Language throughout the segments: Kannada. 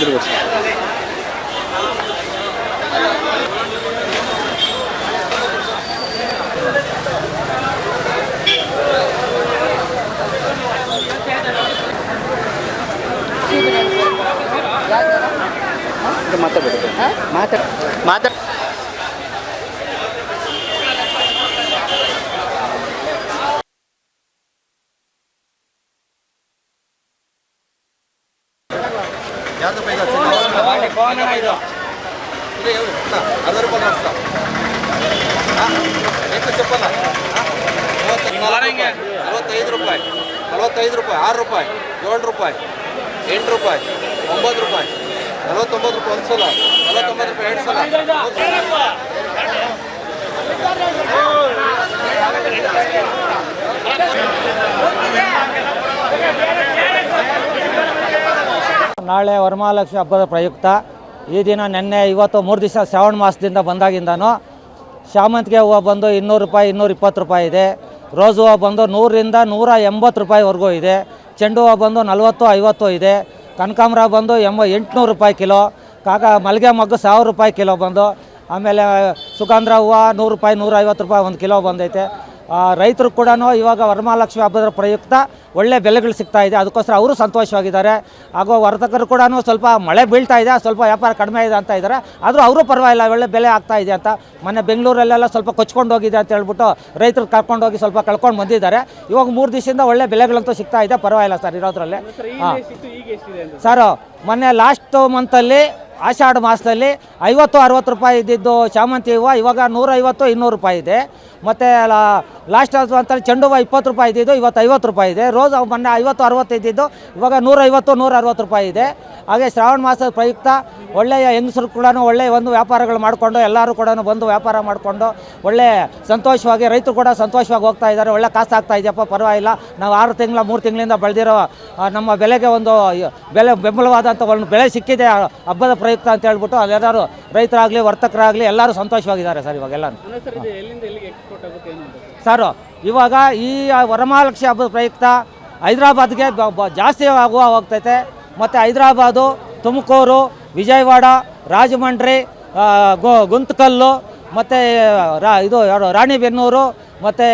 ಇರ್ಬೋದು Sir ಇದು ಮಾತಾಡ್ಬೇಕು ಮಾತಾಡ ಮಾತಾಡ ನಲವತ್ತೈದು ರೂಪಾಯಿ. ನಲವತ್ತೈದು ರೂಪಾಯಿ ಆರು ರೂಪಾಯಿ ಏಳು ರೂಪಾಯಿ ಎಂಟು ರೂಪಾಯಿ ಒಂಬತ್ತು ರೂಪಾಯಿ ನಲವತ್ತೊಂಬತ್ತು ರೂಪಾಯಿ ಒಂದು ಸಲ ನಲವತ್ತೊಂಬತ್ತು ರೂಪಾಯಿ ಎರಡು ಸಲ ನಾಳೆ ವರಮಹಾಲಕ್ಷ್ಮಿ ಹಬ್ಬದ ಪ್ರಯುಕ್ತ. ಈ ದಿನ ನಿನ್ನೆ ಇವತ್ತು ಮೂರು ದಿವಸ ಶ್ರಾವಣ ಮಾಸದಿಂದ ಬಂದಾಗಿಂದನೂ ಶಾಮಂತಿಗೆ ಹೂವು ಬಂದು ಇನ್ನೂರು ರೂಪಾಯಿ, ಇನ್ನೂರ ಇಪ್ಪತ್ತು ರೂಪಾಯಿ ಇದೆ. ರೋಸ್ ಹೂವು ಬಂದು ನೂರರಿಂದ ನೂರ ಎಂಬತ್ತು ರೂಪಾಯಿವರೆಗೂ ಇದೆ. ಚೆಂಡು ಹೂವು ಬಂದು ನಲವತ್ತು, ಐವತ್ತು ಇದೆ. ಕನಕಾಂಬರ ಬಂದು ಎಂಬ ಎಂಟುನೂರು ರೂಪಾಯಿ ಕಿಲೋ. ಕಾಕ ಮಲ್ಲಿಗೆ ಮಗ್ಗು ಸಾವಿರ ರೂಪಾಯಿ ಕಿಲೋ ಬಂದು. ಆಮೇಲೆ ಸುಗಂಧ ಹೂವು ನೂರು ರೂಪಾಯಿ ನೂರ ಐವತ್ತು ರೂಪಾಯಿ ಒಂದು ಕಿಲೋ ಬಂದೈತೆ. ರೈತರು ಕೂಡ ಇವಾಗ ವರಮಹಾಲಕ್ಷ್ಮಿ ಹಬ್ಬದ ಪ್ರಯುಕ್ತ ಒಳ್ಳೆ ಬೆಲೆಗಳು ಸಿಗ್ತಾ ಇದೆ. ಅದಕ್ಕೋಸ್ಕರ ಅವರು ಸಂತೋಷವಾಗಿದ್ದಾರೆ. ಹಾಗೂ ವರ್ತಕರು ಕೂಡ ಸ್ವಲ್ಪ ಮಳೆ ಬೀಳ್ತಾ ಇದೆ ಸ್ವಲ್ಪ ವ್ಯಾಪಾರ ಕಡಿಮೆ ಇದೆ ಅಂತ ಇದ್ದಾರೆ. ಆದರೂ ಅವರು ಪರವಾಗಿಲ್ಲ ಒಳ್ಳೆ ಬೆಲೆ ಆಗ್ತಾ ಇದೆ ಅಂತ. ಮೊನ್ನೆ ಬೆಂಗಳೂರಲ್ಲೆಲ್ಲ ಸ್ವಲ್ಪ ಕೊಚ್ಕೊಂಡು ಹೋಗಿದೆ ಅಂತ ಹೇಳ್ಬಿಟ್ಟು ರೈತರು ಕರ್ಕೊಂಡೋಗಿ ಸ್ವಲ್ಪ ಕಳ್ಕೊಂಡು ಬಂದಿದ್ದಾರೆ. ಇವಾಗ ಮೂರು ದಿವಸದಿಂದ ಒಳ್ಳೆ ಬೆಲೆಗಳಂತೂ ಸಿಗ್ತಾ ಇದೆ. ಪರವಾಗಿಲ್ಲ ಸರ್ ಇರೋದ್ರಲ್ಲಿ. ಹಾಂ. ಸರ್ ಮೊನ್ನೆ ಲಾಸ್ಟ್ ಮಂತಲ್ಲಿ ಆಷಾಢ ಮಾಸದಲ್ಲಿ ಐವತ್ತು, ಅರವತ್ತು ರೂಪಾಯಿ ಇದ್ದಿದ್ದು ಶಾಮಂತಿ ಹೂವು, ಇವಾಗ ನೂರೈವತ್ತು, ಇನ್ನೂರು ರೂಪಾಯಿ ಇದೆ. ಮತ್ತು ಲಾಸ್ಟ್ ಅಂತಲ್ಲಿ ಚೆಂಡು ಹೂವು ಇಪ್ಪತ್ತು ರೂಪಾಯಿ ಇದ್ದಿದ್ದು, ಇವತ್ತು ಐವತ್ತು ರೂಪಾಯಿ ಇದೆ. ರೋಸ್ ಮೊನ್ನೆ ಐವತ್ತು, ಅರವತ್ತು ಇದ್ದಿದ್ದು, ಇವಾಗ ನೂರೈವತ್ತು ನೂರ ಅರವತ್ತು ರೂಪಾಯಿ ಇದೆ. ಹಾಗೆ ಶ್ರಾವಣ ಮಾಸದ ಪ್ರಯುಕ್ತ ಒಳ್ಳೆಯ ಹೆಂಗಸರು ಕೂಡ ಒಳ್ಳೆಯ ಒಂದು ವ್ಯಾಪಾರಗಳು ಮಾಡಿಕೊಂಡು, ಎಲ್ಲರೂ ಕೂಡ ಬಂದು ವ್ಯಾಪಾರ ಮಾಡಿಕೊಂಡು, ಒಳ್ಳೆ ಸಂತೋಷವಾಗಿ, ರೈತರು ಕೂಡ ಸಂತೋಷವಾಗಿ ಹೋಗ್ತಾ ಇದ್ದಾರೆ. ಒಳ್ಳೆ ಕಾಸು ಆಗ್ತಾ ಇದೆಯಪ್ಪ, ಪರವಾಗಿಲ್ಲ. ನಾವು ಆರು ತಿಂಗಳ, ಮೂರು ತಿಂಗಳಿಂದ ಬೆಳೆದಿರೋ ನಮ್ಮ ಬೆಲೆಗೆ ಒಂದು ಬೆಲೆ ಬೆಂಬಲವಾದಂಥ ಒಂದು ಬೆಳೆ ಸಿಕ್ಕಿದೆ ಹಬ್ಬದ ಪ್ರಯುಕ್ತ ಅಂತ ಹೇಳ್ಬಿಟ್ಟು ಅಲ್ಲೆಲ್ಲರೂ ರೈತರಾಗಲಿ ವರ್ತಕರಾಗಲಿ ಎಲ್ಲರೂ ಸಂತೋಷವಾಗಿದ್ದಾರೆ ಸರ್ ಇವಾಗೆಲ್ಲ ಸರ್ ಇವಾಗ ಈ ವರಮಹಾಲಕ್ಷ್ಮಿ ಹಬ್ಬದ ಪ್ರಯುಕ್ತ ಹೈದ್ರಾಬಾದ್ಗೆ ಜಾಸ್ತಿ ಆಗುವ ಹೋಗ್ತೈತೆ. ಮತ್ತು ಹೈದರಾಬಾದು ತುಮಕೂರು ವಿಜಯವಾಡ ರಾಜಮಂಡ್ರಿ ಗು ಗುಂತಕಲ್ಲು ಮತ್ತು ರಾ ಇದು ಯಾರು ರಾಣಿಬೆನ್ನೂರು ಮತ್ತು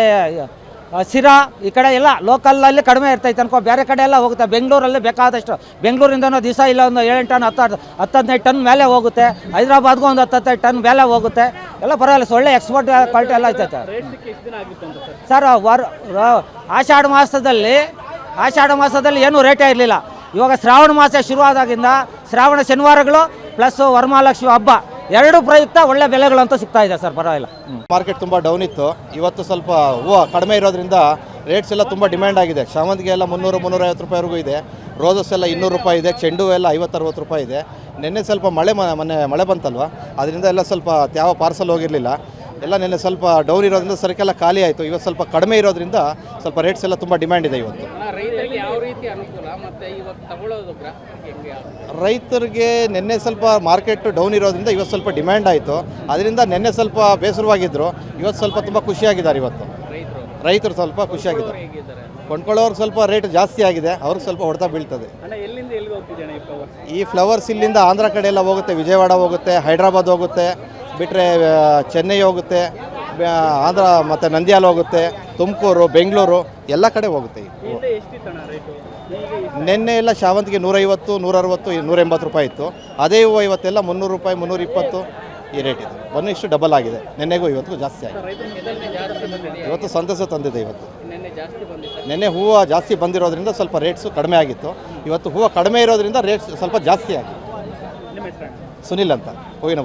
ಸಿರಾ ಈ ಕಡೆ ಎಲ್ಲ ಲೋಕಲಲ್ಲಿ ಕಡಿಮೆ ಇರ್ತೈತೆ ಅನ್ಕೋ, ಬೇರೆ ಕಡೆ ಎಲ್ಲ ಹೋಗುತ್ತೆ. ಬೆಂಗಳೂರಲ್ಲಿ ಬೇಕಾದಷ್ಟು, ಬೆಂಗಳೂರಿಂದನೂ ದಿವಸ ಇಲ್ಲ ಒಂದು ಏಳು ಟನ್, ಹತ್ತು ಹತ್ತು ಹದಿನೈದು ಟನ್ ಮೇಲೆ ಹೋಗುತ್ತೆ. ಹೈದ್ರಾಬಾದ್ಗೂ ಒಂದು ಹತ್ತು ಹತ್ತೈದು ಟನ್ ಮೇಲೆ ಹೋಗುತ್ತೆ. ಎಲ್ಲ ಪರವಾಗಿಲ್ಲ ಒಳ್ಳೆ ಎಕ್ಸ್ಪೋರ್ಟ್ ಕ್ವಾಲಿಟಿ ಎಲ್ಲ ಐತೈತೆ ಸರ್ ಸರ್ ರ- ಆಷಾಢ ಮಾಸದಲ್ಲಿ ಆಷಾಢ ಮಾಸದಲ್ಲಿ ಏನೂ ರೇಟೇ ಇರಲಿಲ್ಲ. ಇವಾಗ ಶ್ರಾವಣ ಮಾಸ ಶುರುವಾದಾಗಿಂದ ಶ್ರಾವಣ ಶನಿವಾರಗಳು ಪ್ಲಸ್ ವರಮಹಾಲಕ್ಷ್ಮಿ ಹಬ್ಬ. ಎರಡು ಪ್ರಯುಕ್ತ ಒಳ್ಳೆ ಬೆಲೆಗಳಂತೂ ಸಿಗ್ತಾ ಇದೆ ಸರ್, ಪರವಾಗಿಲ್ಲ. ಮಾರ್ಕೆಟ್ ತುಂಬ ಡೌನ್ ಇತ್ತು. ಇವತ್ತು ಸ್ವಲ್ಪ ಹೂವು ಕಡಿಮೆ ಇರೋದ್ರಿಂದ ರೇಟ್ಸ್ ಎಲ್ಲ ತುಂಬ ಡಿಮ್ಯಾಂಡ್ ಆಗಿದೆ. ಶಾವಂತಿಗೆ ಎಲ್ಲ ಮುನ್ನೂರು, ಮುನ್ನೂರೈವತ್ತು ರೂಪಾಯಿವರೆಗೂ ಇದೆ. ರೋಸಸ್ ಎಲ್ಲ ಇನ್ನೂರು ರೂಪಾಯಿ ಇದೆ. ಚೆಂಡು ಎಲ್ಲ ಐವತ್ತರವತ್ತು ರೂಪಾಯಿ ಇದೆ. ನಿನ್ನೆ ಸ್ವಲ್ಪ ಮಳೆ ಮ- ಮೊನ್ನೆ ಮಳೆ ಬಂತಲ್ವ? ಅದರಿಂದ ಎಲ್ಲ ಸ್ವಲ್ಪ ಯಾವ ಪಾರ್ಸಲ್ ಹೋಗಿರಲಿಲ್ಲ. ಎಲ್ಲ ನಿನ್ನೆ ಸ್ವಲ್ಪ ಡೌನ್ ಇರೋದ್ರಿಂದ ಸರಕೆಲ್ಲ ಖಾಲಿ ಆಯಿತು. ಇವತ್ತು ಸ್ವಲ್ಪ ಕಡಿಮೆ ಇರೋದ್ರಿಂದ ಸ್ವಲ್ಪ ರೇಟ್ಸ್ ಎಲ್ಲ ತುಂಬ ಡಿಮ್ಯಾಂಡ್ ಇದೆ ಇವತ್ತು. ರೈತರಿಗೆ ಯಾವ ರೀತಿ ಅನುಕೂಲ ಮತ್ತೆ ಇವಾಗ ತಗೊಳ್ಳೋದು ಹೆಂಗೆ ರೈತರಿಗೆ ನಿನ್ನೆ ಸ್ವಲ್ಪ ಮಾರ್ಕೆಟ್ ಡೌನ್ ಇರೋದ್ರಿಂದ ಇವತ್ತು ಸ್ವಲ್ಪ ಡಿಮ್ಯಾಂಡ್ ಆಯಿತು. ಅದರಿಂದ ನಿನ್ನೆ ಸ್ವಲ್ಪ ಬೇಸರವಾಗಿದ್ದರು ಇವತ್ತು ಸ್ವಲ್ಪ ತುಂಬ ಖುಷಿಯಾಗಿದ್ದಾರೆ ಇವತ್ತು. ರೈತರು? ರೈತರು ಸ್ವಲ್ಪ ಖುಷಿಯಾಗಿದ್ದಾರೆ. ಹೇಗಿದ್ದಾರೆ? ಕೊಂಡ್ಕೊಳ್ಳೋರು ಸ್ವಲ್ಪ ರೇಟ್ ಜಾಸ್ತಿ ಆಗಿದೆ. ಅವ್ರಿಗೆ ಸ್ವಲ್ಪ ಹೊಡೆತ ಬೀಳ್ತದೆ. ಅಣ್ಣ ಎಲ್ಲಿಂದ ಎಲ್ಲಿಗೆ ಹೋಗ್ತಿದ್ದಾನೆ ಈ ಫ್ಲವರ್ ಈ ಫ್ಲವರ್ಸ್ ಇಲ್ಲಿಂದ ಆಂಧ್ರ ಕಡೆ ಎಲ್ಲ ಹೋಗುತ್ತೆ ವಿಜಯವಾಡ ಹೋಗುತ್ತೆ ಹೈದ್ರಾಬಾದ್ ಹೋಗುತ್ತೆ ಬಿಟ್ಟರೆ ಚೆನ್ನೈ ಹೋಗುತ್ತೆ ಆಂಧ್ರ ಮತ್ತು ನಂದ್ಯಾಲ ಹೋಗುತ್ತೆ ತುಮಕೂರು ಬೆಂಗಳೂರು ಎಲ್ಲ ಕಡೆ ಹೋಗುತ್ತೆ ಇದು. ಹಿಂದೆ ಎಷ್ಟಿತ್ತಣ್ಣ ರೇಟು ಈಗ ನಿನ್ನೆ ಎಲ್ಲ ಶಾವಂತಿಗೆ ನೂರೈವತ್ತು, ನೂರರವತ್ತು ನೂರ ಎಂಬತ್ತು ರೂಪಾಯಿ ಇತ್ತು. ಅದೇ ಹೂವು ಇವತ್ತೆಲ್ಲ ಮುನ್ನೂರು ರೂಪಾಯಿ, ಮುನ್ನೂರ ಇಪ್ಪತ್ತು ಈ ರೇಟ್ ಇದೆ. ಒಂದು ಇಷ್ಟು ಡಬಲ್ ಆಗಿದೆ. ನಿನ್ನೆಗೂ ಇವತ್ತಿಗೂ ಜಾಸ್ತಿ ಆಗಿದೆ. ಇವತ್ತು ಸಂತಸ ತಂದಿದೆ ಇವತ್ತು. ನಿನ್ನೆ ಹೂವು ಜಾಸ್ತಿ ಬಂದಿರೋದ್ರಿಂದ ಸ್ವಲ್ಪ ರೇಟ್ಸು ಕಡಿಮೆ ಆಗಿತ್ತು. ಇವತ್ತು ಹೂವು ಕಡಿಮೆ ಇರೋದ್ರಿಂದ ರೇಟ್ಸ್ ಸ್ವಲ್ಪ ಜಾಸ್ತಿ ಆಗಿದೆ. ಸುನಿಲ್ ಅಂತ, ಹೂವಿನ